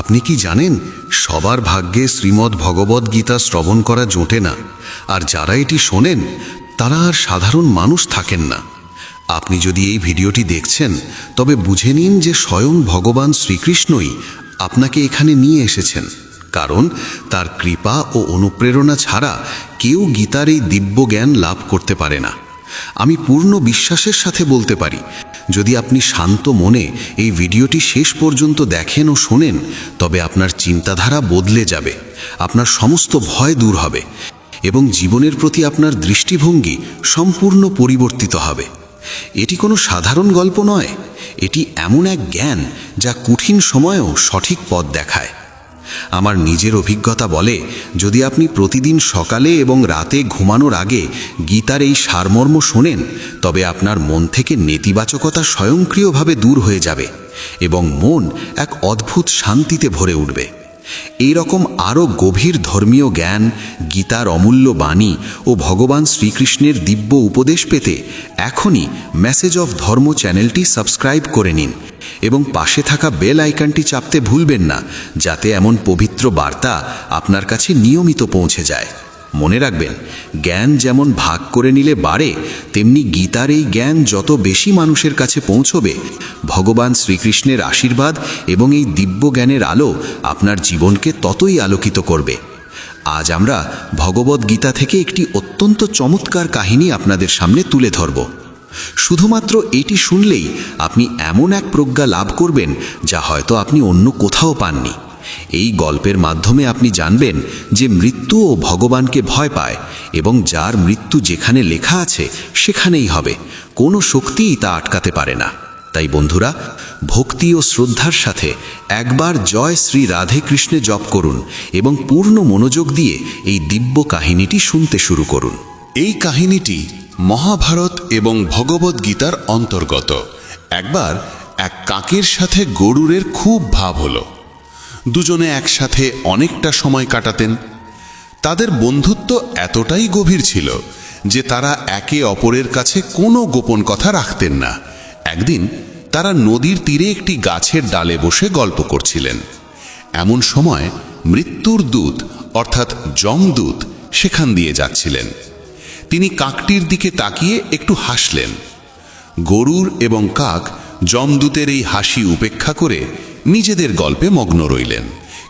আপনি কি জানেন, সবার ভাগ্যে শ্রীমদ্ ভগবদ গীতা শ্রবণ করা জোটে না। আর যারা এটি শোনেন, তারা আর সাধারণ মানুষ থাকেন না। আপনি যদি এই ভিডিওটি দেখছেন, তবে বুঝে নিন যে স্বয়ং ভগবান শ্রীকৃষ্ণই আপনাকে এখানে নিয়ে এসেছেন। কারণ তার কৃপা ও অনুপ্রেরণা ছাড়া কেউ গীতার এই দিব্য জ্ঞান লাভ করতে পারে না। আমি পূর্ণ বিশ্বাসের সাথে বলতে পারি। যদি আপনি শান্ত মনে এই ভিডিওটি শেষ পর্যন্ত দেখেন ও শোনেন, তবে আপনার চিন্তাধারা বদলে যাবে, আপনার সমস্ত ভয় দূর হবে, এবং জীবনের প্রতি আপনার দৃষ্টিভঙ্গি সম্পূর্ণ পরিবর্তিত হবে। এটি কোনো সাধারণ গল্প নয়, এটি এমন এক জ্ঞান যা কঠিন সময়েও সঠিক পথ দেখায়। আমার নিজের অভিজ্ঞতা বলে, যদি আপনি প্রতিদিন সকালে এবং রাতে ঘুমানোর আগে গীতার এই সারমর্ম শোনেন, তবে আপনার মন থেকে নেতিবাচকতা স্বয়ংক্রিয়ভাবে দূর হয়ে যাবে এবং মন এক অদ্ভুত শান্তিতে ভরে উঠবে। এই রকম আরও গভীর ধর্মীয় জ্ঞান, গীতার অমূল্য বাণী ও ভগবান শ্রীকৃষ্ণের দিব্য উপদেশ পেতে এখনই মেসেজ অফ ধর্ম চ্যানেলটি সাবস্ক্রাইব করে নিন এবং পাশে থাকা বেল আইকনটি চাপতে ভুলবেন না, যাতে এমন পবিত্র বার্তা আপনার কাছে নিয়মিত পৌঁছে যায়। মনে রাখবেন, জ্ঞান যেমন ভাগ করে নিলে বাড়ে, তেমনি গীতার এই জ্ঞান যত বেশি মানুষের কাছে পৌঁছবে, ভগবান শ্রীকৃষ্ণের আশীর্বাদ এবং এই দিব্য জ্ঞানের আলো আপনার জীবনকে ততই আলোকিত করবে। আজ আমরা ভগবদ গীতা থেকে একটি অত্যন্ত চমৎকার কাহিনী আপনাদের সামনে তুলে ধরব। শুধুমাত্র এটি শুনলেই আপনি এমন এক প্রজ্ঞা লাভ করবেন যা হয়তো আপনি অন্য কোথাও পাননি। এই গল্পের মাধ্যমে আপনি জানবেন যে মৃত্যু ও ভগবানকে ভয় পায় এবং যার মৃত্যু যেখানে লেখা আছে সেখানেই হবে। কোনো শক্তিই তা আটকাতে পারে না। তাই বন্ধুরা, ভক্তি ও শ্রদ্ধার সাথে একবার জয় শ্রী রাধে কৃষ্ণে জপ করুন এবং পূর্ণ মনোযোগ দিয়ে এই দিব্য কাহিনীটি শুনতে শুরু করুন। এই কাহিনীটি মহাভারত এবং ভগবত গীতার অন্তর্গত। একবার এক কাকের সাথে গরুরের খুব ভাব হলো। দুজনে একসাথে অনেকটা সময় কাটাতেন। তাদের বন্ধুত্ব এতটাই গভীর ছিল যে তারা একে অপরের কাছে কোনো গোপন কথা রাখতেন না। একদিন তারা নদীর তীরে একটি গাছের ডালে বসে গল্প করছিলেন। এমন সময় মৃত্যুর দূত, অর্থাৎ যমদূত সেখান দিয়ে যাচ্ছিলেন। তিনি কাকটির দিকে তাকিয়ে একটু হাসলেন। গরুর এবং কাক যমদূতের এই হাসি উপেক্ষা করে নিজেদের গল্পে মগ্ন রইলেন।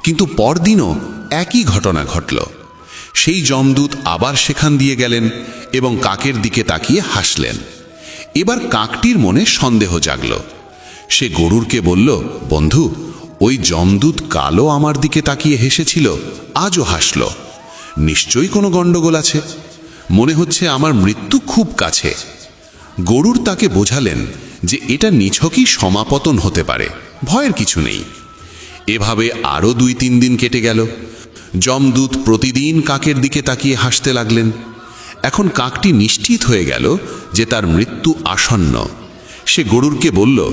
কিন্তু পরদিনও একই ঘটনা ঘটল। সেই যমদূত আবার সেখান দিয়ে গেলেন এবং কাকের দিকে তাকিয়ে হাসলেন। এবার কাকটির মনে সন্দেহ জাগল। সে গরুরকে বলল, বন্ধু, ওই যমদূত কালো আমার দিকে তাকিয়ে হেসেছিল, আজও হাসল। নিশ্চয়ই কোনো গণ্ডগোল আছে। মনে হচ্ছে আমার মৃত্যু খুব কাছে। গরুর তাকে বোঝালেন যে এটা নিছকই সমাপতন হতে পারে। ভয়ের কিছু নেই। এভাবে আরও দুই তিন দিন কেটে গেল। যমদূত প্রতিদিন কাকের দিকে তাকিয়ে হাসতে লাগলেন। এখন কাকটি নিশ্চিত হয়ে গেল যে তার মৃত্যু আসন্ন। সে গরুরকে বলল,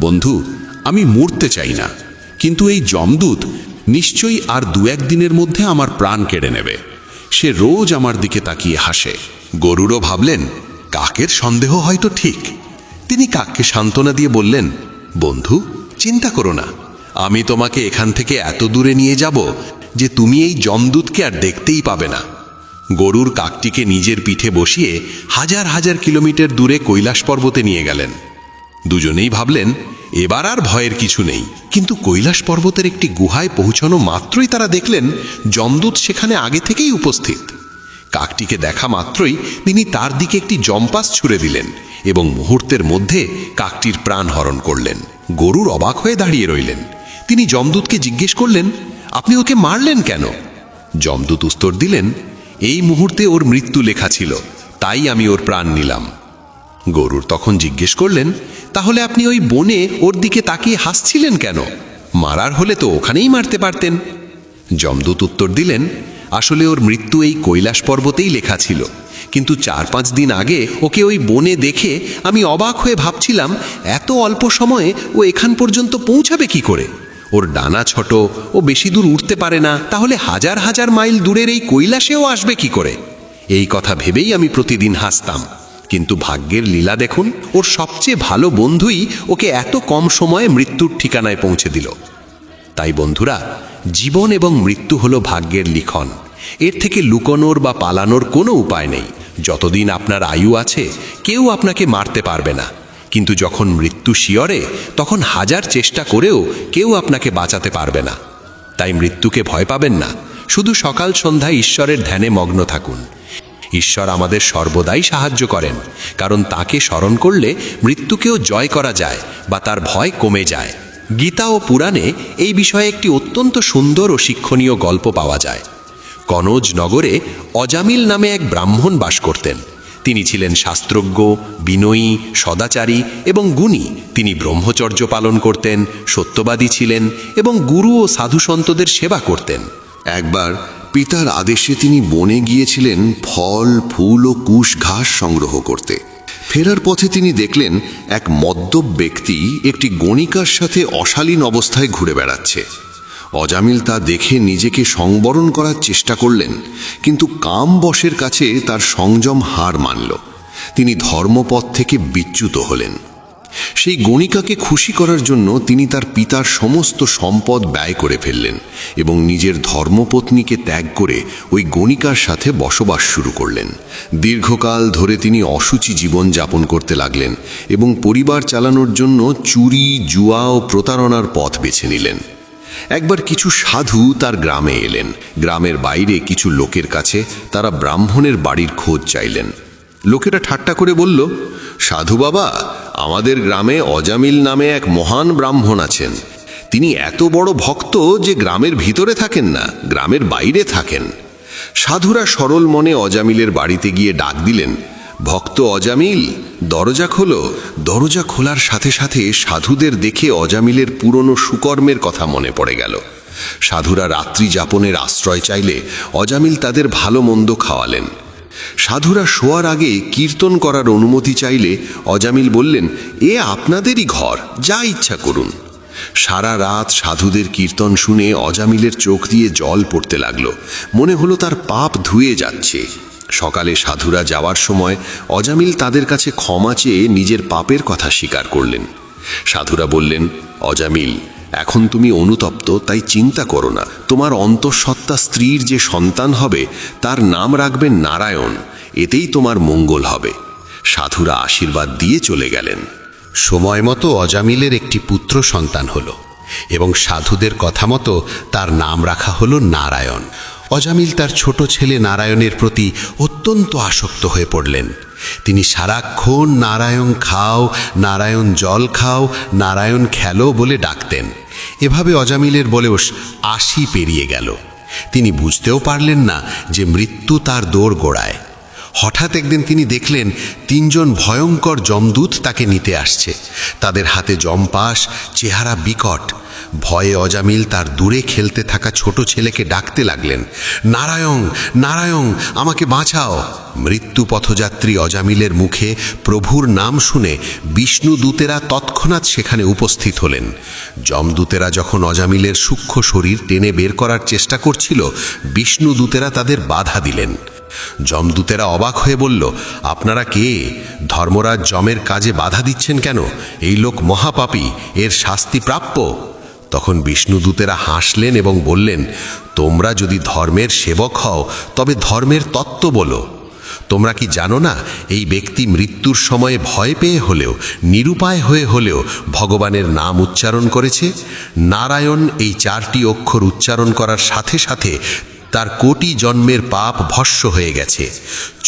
বন্ধু, আমি মরতে চাই না, কিন্তু এই যমদূত নিশ্চয়ই আর দু এক দিনের মধ্যে আমার প্রাণ কেড়ে নেবে। সে রোজ আমার দিকে তাকিয়ে হাসে। গরুরও ভাবলেন, কাকের সন্দেহ হয়তো ঠিক। তিনি কাককে সান্ত্বনা দিয়ে বললেন, বন্ধু, চিন্তা করো না। আমি তোমাকে এখান থেকে এত দূরে নিয়ে যাব যে তুমি এই যমদূতকে আর দেখতেই পাবে না। গরুর কাকটিকে নিজের পিঠে বসিয়ে হাজার হাজার কিলোমিটার দূরে কৈলাস পর্বতে নিয়ে গেলেন। দুজনেই ভাবলেন, এবার আর ভয়ের কিছু নেই। কিন্তু কৈলাস পর্বতের একটি গুহায় পৌঁছানো মাত্রই তারা দেখলেন জমদূত সেখানে আগে থেকেই উপস্থিত। কাকটিকে দেখা মাত্রই তিনি তার দিকে একটি জম্পাস ছুড়ে দিলেন এবং মুহূর্তের মধ্যে কাকটির প্রাণ হরণ করলেন। গরুর অবাক হয়ে দাঁড়িয়ে রইলেন। তিনি যমদূতকে জিজ্ঞেস করলেন, আপনি ওকে মারলেন কেন? যমদূত উত্তর দিলেন, এই মুহূর্তে ওর মৃত্যু লেখা ছিল, তাই আমি ওর প্রাণ নিলাম। গরুর তখন জিজ্ঞেস করলেন, তাহলে আপনি ওই বনে ওর দিকে তাকিয়ে হাসছিলেন কেন? মারার হলে তো ওখানেই মারতে পারতেন। যমদূত উত্তর দিলেন, আসলে ওর মৃত্যু এই কৈলাস পর্বতেই লেখা ছিল। কিন্তু চার পাঁচ দিন আগে ওকে ওই বনে দেখে আমি অবাক হয়ে ভাবছিলাম, এত অল্প সময়ে ও এখান পর্যন্ত পৌঁছাবে কি করে? ওর ডানা ছোট, ও বেশি দূর উঠতে পারে না, তাহলে হাজার হাজার মাইল দূরের এই কৈলাসেও আসবে কি করে? এই কথা ভেবেই আমি প্রতিদিন হাসতাম। কিন্তু ভাগ্যের লীলা দেখুন, ওর সবচেয়ে ভালো বন্ধুই ওকে এত কম সময়ে মৃত্যুর ঠিকানায় পৌঁছে দিল। তাই বন্ধুরা, জীবন এবং মৃত্যু হলো ভাগ্যের লিখন। এর থেকে লুকোনোর বা পালানোর কোনো উপায় নেই। যতদিন আপনার আয়ু আছে, কেউ আপনাকে মারতে পারবে না। কিন্তু যখন মৃত্যু শিয়রে, তখন হাজার চেষ্টা করেও কেউ আপনাকে বাঁচাতে পারবে না। তাই মৃত্যুকে ভয় পাবেন না। শুধু সকাল সন্ধ্যা ঈশ্বরের ধ্যানে মগ্ন থাকুন। ঈশ্বর আমাদের সর্বদাই সাহায্য করেন, কারণ তাকে স্মরণ করলে মৃত্যুকেও জয় করা যায় বা তার ভয় কমে যায়। গীতা ও পুরাণে এই বিষয়ে একটি অত্যন্ত সুন্দর ও শিক্ষণীয় গল্প পাওয়া যায়। কনজ নগরে অজামিল নামে এক ব্রাহ্মণ বাস করতেন। তিনি ছিলেন শাস্ত্রজ্ঞ, বিনয়ী, সদাচারী এবং গুণী। তিনি ব্রহ্মচর্য পালন করতেন, সত্যবাদী ছিলেন এবং গুরু ও সাধুসন্তদের সেবা করতেন। একবার পিতার আদেশে তিনি বনে গিয়েছিলেন ফল, ফুল ও কুশ ঘাস সংগ্রহ করতে। ফেরার পথে তিনি দেখলেন এক মদ্যপ ব্যক্তি একটি গণিকার সাথে অশালীন অবস্থায় ঘুরে বেড়াচ্ছে। অজামিল তা দেখে নিজেকে সংবরণ করার চেষ্টা করলেন, কিন্তু কাম বশের কাছে তার সংযম হার মানল। তিনি ধর্মপথ থেকে বিচ্যুত হলেন। সেই গণিকাকে খুশি করার জন্য তিনি তার পিতার সমস্ত সম্পদ ব্যয় করে ফেললেন এবং নিজের ধর্মপত্নীকে ত্যাগ করে ওই গণিকার সাথে বসবাস শুরু করলেন। দীর্ঘকাল ধরে তিনি অসুচি জীবন যাপন করতে লাগলেন এবং পরিবার চালানোর জন্য চুরি, জুয়া ও প্রতারণার পথ বেছে নিলেন। একবার কিছু সাধু তার গ্রামে এলেন। গ্রামের বাইরে কিছু লোকের কাছে তারা ব্রাহ্মণের বাড়ির খোঁজ চাইলেন। লোকেরা ঠাট্টা করে বলল, সাধু বাবা, আমাদের গ্রামে অজামিল নামে এক মহান ব্রাহ্মণ আছেন। তিনি এত বড় ভক্ত যে গ্রামের ভিতরে থাকেন না, গ্রামের বাইরে থাকেন। সাধুরা সরল মনে অজামিলের বাড়িতে গিয়ে ডাক দিলেন ভক্ত অজামিল, দরজা খোলো। দরজা খোলার সাথে সাথে সাধুদের দেখে অজামিলের পুরনো সুকর্মের কথা মনে পড়ে গেল। সাধুরা রাত্রি যাপনের আশ্রয় চাইলে অজামিল তাদের ভালো মন্দ খাওয়ালেন। সাধুরা শোয়ার আগে কীর্তন করার অনুমতি চাইলে অজামিল বললেন, এ আপনাদেরই ঘর, যা ইচ্ছা করুন। সারা রাত সাধুদের কীর্তন শুনে অজামিলের চোখ দিয়ে জল পড়তে লাগল। মনে হলো তার পাপ ধুয়ে যাচ্ছে। সকালে সাধুরা যাওয়ার সময় অজামিল তাদের কাছে ক্ষমা চেয়ে নিজের পাপের কথা স্বীকার করলেন। সাধুরা বললেন, অজামিল, এখন তুমি অনুতপ্ত, তাই চিন্তা করো না। তোমার অন্তঃসত্ত্বা স্ত্রীর যে সন্তান হবে, তার নাম রাখবেন নারায়ণ। এতেই তোমার মঙ্গল হবে। সাধুরা আশীর্বাদ দিয়ে চলে গেলেন। সময় মতো অজামিলের একটি পুত্র সন্তান হলো এবং সাধুদের কথা মতো তার নাম রাখা হলো নারায়ণ। অজামিল তার ছোট ছেলে নারায়ণের প্রতি অত্যন্ত আসক্ত হয়ে পড়লেন। তিনি সারাক্ষণ, নারায়ণ খাও, নারায়ণ জল খাও, নারায়ণ খেলো বলে ডাকতেন। এভাবে অজামিলের বলেও আশি পেরিয়ে গেল। তিনি বুঝতেও পারলেন না যে মৃত্যু তার দৌড় গোড়ায় হঠাৎ একদিন তিনি দেখলেন তিনজন ভয়ঙ্কর যমদূত তাকে নিতে আসছে। তাদের হাতে জমপাস চেহারা বিকট। ভয়ে অজামিল তার দূরে খেলতে থাকা ছোট ছেলেকে ডাকতে লাগলেন, নারায়ণ নারায়ণ, আমাকে বাঁচাও। মৃত্যু পথযাত্রী অজামিলের মুখে প্রভুর নাম শুনে বিষ্ণু দূতেরা তৎক্ষণাৎ সেখানে উপস্থিত হলেন। যমদূতেরা যখন অজামিলের সূক্ষ্ম শরীর টেনে বের করার চেষ্টা করছিল, বিষ্ণু দূতেরা তাদের বাধা দিলেন। যমদূতেরা অবাক হয়ে বলল, আপনারা কে? ধর্মরাজ যমের কাজে বাধা দিচ্ছেন কেন? এই লোক মহাপাপী, এর শাস্তি প্রাপ্য? তখন বিষ্ণুদূতেরা হাসলেন এবং বললেন, তোমরা যদি ধর্মের সেবক হও, তবে ধর্মের তত্ত্ব বলো। তোমরা কি জানো না, এই ব্যক্তি মৃত্যুর সময়ে ভয় পেয়ে হলেও, নিরুপায় হয়ে হলেও ভগবানের নাম উচ্চারণ করেছে? নারায়ণ এই চারটি অক্ষর উচ্চারণ করার সাথে সাথে তার কোটি জন্মের পাপ ভস্য হয়ে গেছে।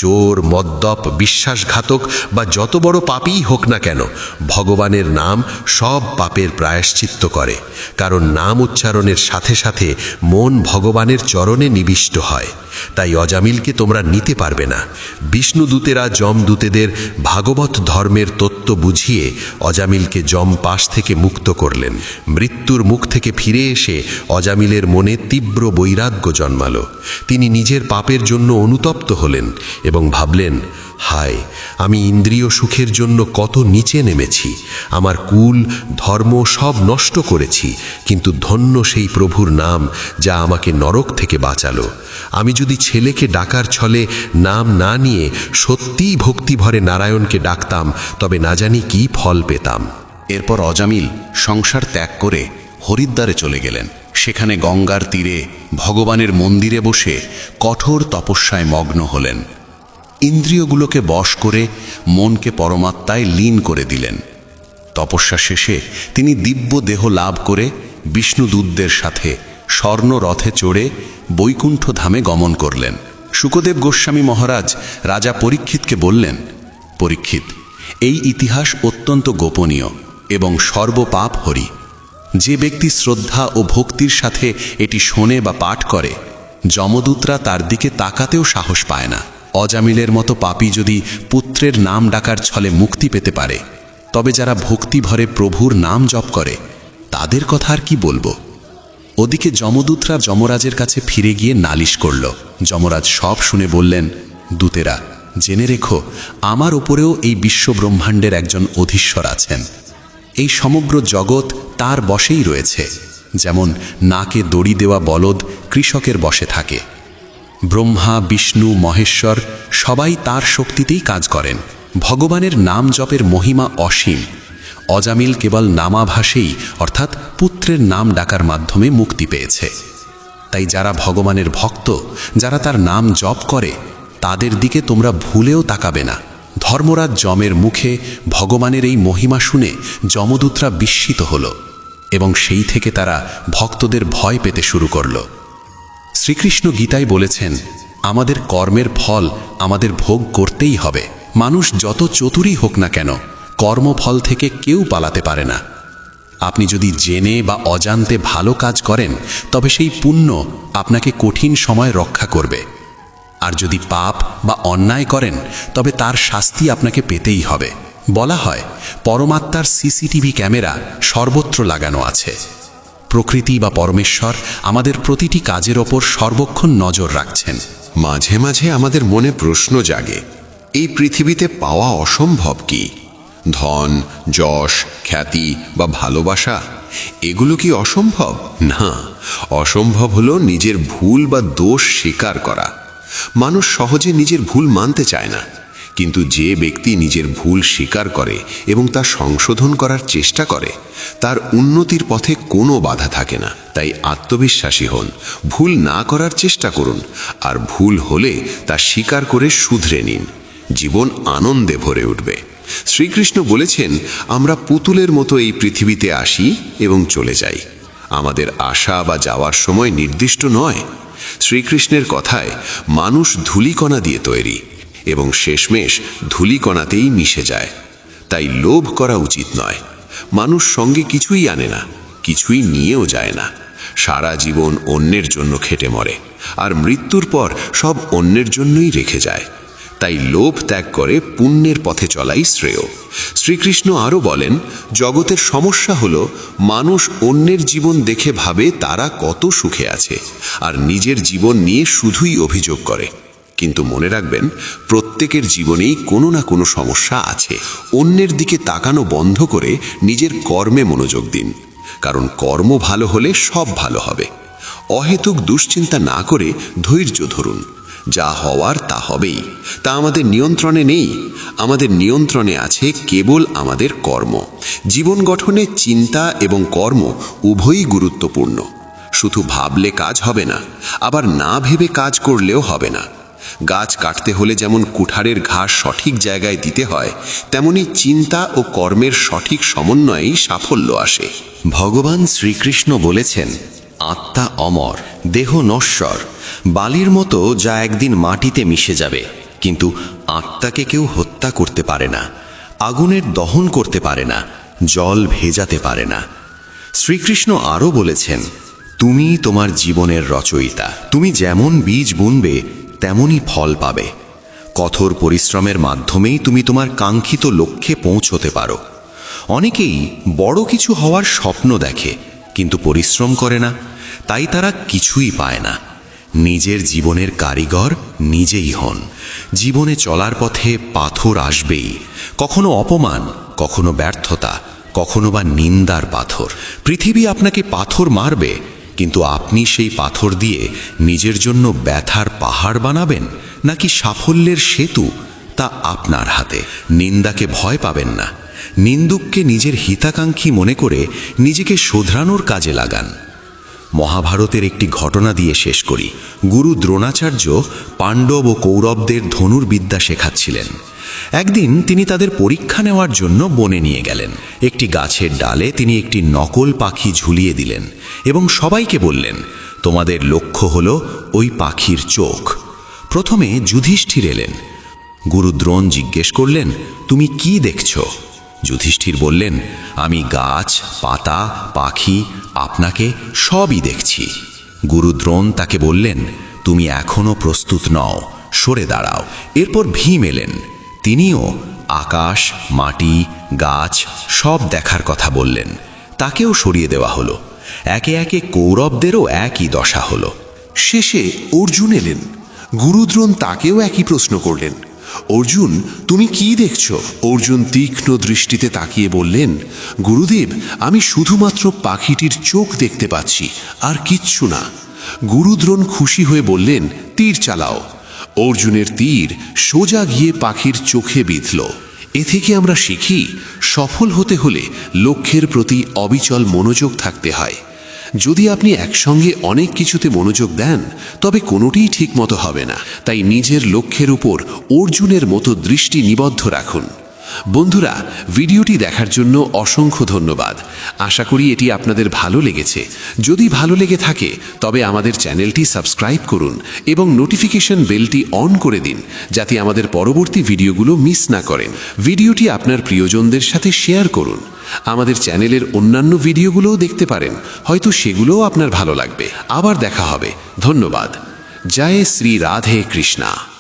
চোর মদ্যপ বিশ্বাসঘাতক বা যত বড় পাপই হোক না কেন, ভগবানের নাম সব পাপের প্রায়শ্চিত্ত করে, কারণ নাম উচ্চারণের সাথে সাথে মন ভগবানের চরণে নিবিষ্ট হয়। তাই অজামিলকে তোমরা নিতে পারবে না। বিষ্ণুদূতেরা যমদূতেদের ভাগবত ধর্মের তত্ত্ব বুঝিয়ে অজামিলকে যম পাশ থেকে মুক্ত করলেন। মৃত্যুর মুখ থেকে ফিরে এসে অজামিলের মনে তীব্র বৈরাগ্য জন্মালো। তিনি নিজের পাপের জন্য অনুতপ্ত হলেন এবং ভাবলেন, হায়, আমি ইন্দ্রিয় সুখের জন্য কত নিচে নেমেছি। আমার কুল, ধর্ম সব নষ্ট করেছি, কিন্তু ধন্য সেই প্রভুর নাম যা আমাকে নরক থেকে বাঁচালো। আমি যদি ছেলেকে ডাকার ছলে নাম না নিয়ে সত্যিই ভক্তিভরে নারায়ণকে ডাকতাম, তবে না জানি কি ফল পেতাম। এরপর অজামিল সংসার ত্যাগ করে হরিদ্বারে চলে গেলেন। সেখানে গঙ্গার তীরে ভগবানের মন্দিরে বসে কঠোর তপস্যায় মগ্ন হলেন। ইন্দ্রিয়গুলোকে বশ করে মনকে পরমাত্মায় লীন করে দিলেন। তপস্যা শেষে তিনি দিব্য দেহ লাভ করে বিষ্ণুদূতদের সাথে স্বর্ণ রথে চড়ে বৈকুণ্ঠ ধামে গমন করলেন। সুকদেব গোস্বামী মহারাজ রাজা পরীক্ষিতকে বললেন, পরীক্ষিত, এই ইতিহাস অত্যন্ত গোপনীয় এবং সর্বপাপ হরি। যে ব্যক্তি শ্রদ্ধা ও ভক্তির সাথে এটি শোনে বা পাঠ করে, যমদূতরা তার দিকে তাকাতেও সাহস পায় না। অজামিলের মতো পাপী যদি পুত্রের নাম ডাকার ছলে মুক্তি পেতে পারে, তবে যারা ভক্তি ভরে প্রভুর নাম জপ করে, তাদের কথা আর কি বলব? ওদিকে যমদূতরা যমরাজের কাছে ফিরে গিয়ে নালিশ করল। যমরাজ সব শুনে বললেন, দূতেরা, জেনে রেখো, আমার ওপরেও এই বিশ্ব ব্রহ্মাণ্ডের একজন অধীশ্বর আছেন। এই সমগ্র জগৎ তার বশেই রয়েছে। যেমন নাকে দড়ি দেওয়া বলদ কৃষকের বশে থাকে ব্রহ্মা, বিষ্ণু, মহেশ্বর সবাই তার শক্তিতেই কাজ করেন। ভগবানের নাম জপের মহিমা অসীম। অজামিল কেবল নামাভাসেই, অর্থাৎ পুত্রের নাম ডাকার মাধ্যমে মুক্তি পেয়েছে। তাই যারা ভগবানের ভক্ত, যারা তার নাম জপ করে, তাদের দিকে তোমরা ভুলেও তাকাবে না। ধর্মরাজ যমের মুখে ভগবানের এই মহিমা শুনে যমদূতরা বিস্মিত হল এবং সেই থেকে তারা ভক্তদের ভয় পেতে শুরু করল। শ্রীকৃষ্ণ গীতায় বলেছেন, আমাদের কর্মের ফল আমাদের ভোগ করতেই হবে। মানুষ যত চতুরই হোক না কেন, কর্মফল থেকে কেউ পালাতে পারে না। আপনি যদি জেনে বা অজান্তে ভালো কাজ করেন, তবে সেই পুণ্য আপনাকে কঠিন সময় রক্ষা করবে। আর যদি পাপ বা অন্যায় করেন, তবে তার শাস্তি আপনাকে পেতেই হবে। বলা হয়, পরমাত্মার সিসিটিভি ক্যামেরা সর্বত্র লাগানো আছে। প্রকৃতি বা পরমেশ্বর আমাদের প্রতিটি কাজের ওপর সর্বক্ষণ নজর রাখছেন। মাঝে মাঝে আমাদের মনে প্রশ্ন জাগে, এই পৃথিবীতে পাওয়া অসম্ভব কি? ধন, যশ, খ্যাতি বা ভালোবাসা, এগুলো কি অসম্ভব? না, অসম্ভব হলো নিজের ভুল বা দোষ স্বীকার করা। মানুষ সহজে নিজের ভুল মানতে চায় না। কিন্তু যে ব্যক্তি নিজের ভুল স্বীকার করে এবং তা সংশোধন করার চেষ্টা করে, তার উন্নতির পথে কোনো বাধা থাকে না। তাই আত্মবিশ্বাসী হন, ভুল না করার চেষ্টা করুন, আর ভুল হলে তা স্বীকার করে শুধরে নিন। জীবন আনন্দে ভরে উঠবে। শ্রীকৃষ্ণ বলেছেন, আমরা পুতুলের মতো এই পৃথিবীতে আসি এবং চলে যাই। আমাদের আসা বা যাওয়ার সময় নির্দিষ্ট নয়। শ্রীকৃষ্ণের কথায় মানুষ ধূলিকণা দিয়ে তৈরি। এবং শেষমেশ ধূলিকণাতেই মিশে যায়। তাই লোভ করা উচিত নয়। মানুষ সঙ্গে কিছুই আনে না, কিছুই নিয়েও যায় না। সারা জীবন অন্যের জন্য খেটে মরে, আর মৃত্যুর পর সব অন্যের জন্যই রেখে যায়। তাই লোভ ত্যাগ করে পুণ্যের পথে চলাই শ্রেয়। শ্রীকৃষ্ণ আরও বলেন, জগতের সমস্যা হলো, মানুষ অন্যের জীবন দেখে ভাবে তারা কত সুখে আছে, আর নিজের জীবন নিয়ে শুধুই অভিযোগ করে। কিন্তু মনে রাখবেন, প্রত্যেকের জীবনেই কোনো না কোনো সমস্যা আছে। অন্যের দিকে তাকানো বন্ধ করে নিজের কর্মে মনোযোগ দিন। কারণ কর্ম ভালো হলে সব ভালো হবে। অহেতুক দুশ্চিন্তা না করে ধৈর্য ধরুন। যা হওয়ার তা হবেই। তা আমাদের নিয়ন্ত্রণে নেই। আমাদের নিয়ন্ত্রণে আছে কেবল আমাদের কর্ম। জীবন গঠনে চিন্তা এবং কর্ম উভয়ই গুরুত্বপূর্ণ। শুধু ভাবলে কাজ হবে না, আবার না ভেবে কাজ করলেও হবে না। গাছ কাটতে হলে যেমন কুঠারের ঘাস সঠিক জায়গায় দিতে হয়, তেমনি চিন্তা ও কর্মের সঠিক সমন্বয়েই সাফল্য আসে। ভগবান শ্রীকৃষ্ণ বলেছেন, আত্মা অমর, দেহ নশ্বর। বালির মতো যা একদিন মাটিতে মিশে যাবে, কিন্তু আত্মাকে কেউ হত্যা করতে পারে না, আগুনের দহন করতে পারে না, জল ভেজাতে পারে না। শ্রীকৃষ্ণ আরও বলেছেন, তুমি তোমার জীবনের রচয়িতা। তুমি যেমন বীজ বুনবে তেমনই ফল পাবে। কঠোর পরিশ্রমের মাধ্যমেই তুমি তোমার কাঙ্ক্ষিত লক্ষ্যে পৌঁছতে পারো। অনেকেই বড় কিছু হওয়ার স্বপ্ন দেখে, কিন্তু পরিশ্রম করে না, তাই তারা কিছুই পায় না। নিজের জীবনের কারিগর নিজেই হন। জীবনে চলার পথে পাথর আসবেই। কখনো অপমান, কখনো ব্যর্থতা, কখনো বা নিন্দার পাথর। পৃথিবী আপনাকে পাথর মারবে কিন্তু আপনি সেই পাথর দিয়ে নিজের জন্য ব্যথার পাহাড় বানাবেন নাকি সাফল্যের সেতু তা আপনার হাতে? নিন্দাকে ভয় পাবেন না। নিন্দুককে নিজের হিতাকাঙ্ক্ষী মনে করে নিজেকে শোধরানোর কাজে লাগান। মহাভারতের একটি ঘটনা দিয়ে শেষ করি। গুরু দ্রোণাচার্য পাণ্ডব ও কৌরবদের ধনুর্বিদ্যা শেখাচ্ছিলেন। একদিন তিনি তাদের পরীক্ষা নেওয়ার জন্য বনে নিয়ে গেলেন। একটি গাছের ডালে তিনি একটি নকল পাখি ঝুলিয়ে দিলেন এবং সবাইকে বললেন, তোমাদের লক্ষ্য হল ওই পাখির চোখ। প্রথমে যুধিষ্ঠির এলেন। গুরু দ্রোণ জিজ্ঞেস করলেন, তুমি কি দেখছ? যুধিষ্ঠির বললেন, আমি গাছ, পাতা, পাখি, আপনাকে সবই দেখছি। গুরু দ্রোণ তাকে বললেন, তুমি এখনও প্রস্তুত নও, সরে দাঁড়াও। এরপর ভীম এলেন। তিনিও আকাশ, মাটি, গাছ সব দেখার কথা বললেন। তাকেও সরিয়ে দেওয়া হলো। একে একে কৌরবদেরও একই দশা হলো। শেষে অর্জুন এলেন। গুরুদ্রোণ তাকেও একই প্রশ্ন করলেন। অর্জুন, তুমি কি দেখছ? অর্জুন তীক্ষ্ণ দৃষ্টিতে তাকিয়ে বললেন, গুরুদেব, আমি শুধুমাত্র পাখিটির চোখ দেখতে পাচ্ছি, আর কিচ্ছু না। গুরুদ্রোণ খুশি হয়ে বললেন, তীর চালাও। অর্জুনের তীর সোজা গিয়ে পাখির চোখে বিঁধল। এ থেকে আমরা শিখি, সফল হতে হলে লক্ষ্যের প্রতি অবিচল মনোযোগ থাকতে হয়। যদি আপনি একসঙ্গে অনেক কিছুতে মনোযোগ দেন, তবে কোনোটিই ঠিক মতো হবে না। তাই নিজের লক্ষ্যের উপর অর্জুনের মতো দৃষ্টি নিবদ্ধ রাখুন। বন্ধুরা, ভিডিওটি দেখার জন্য অসংখ্য ধন্যবাদ। আশা করি এটি আপনাদের ভালো লেগেছে। যদি ভালো লেগে থাকে, তবে আমাদের চ্যানেলটি সাবস্ক্রাইব করুন এবং নোটিফিকেশন বেলটি অন করে দিন, যাতে আমাদের পরবর্তী ভিডিওগুলো মিস না করেন। ভিডিওটি আপনার প্রিয়জনদের সাথে শেয়ার করুন। আমাদের চ্যানেলের অন্যান্য ভিডিওগুলোও দেখতে পারেন। হয়তো সেগুলোও আপনার ভালো লাগবে। আবার দেখা হবে। ধন্যবাদ। জয় শ্রী রাধে কৃষ্ণা।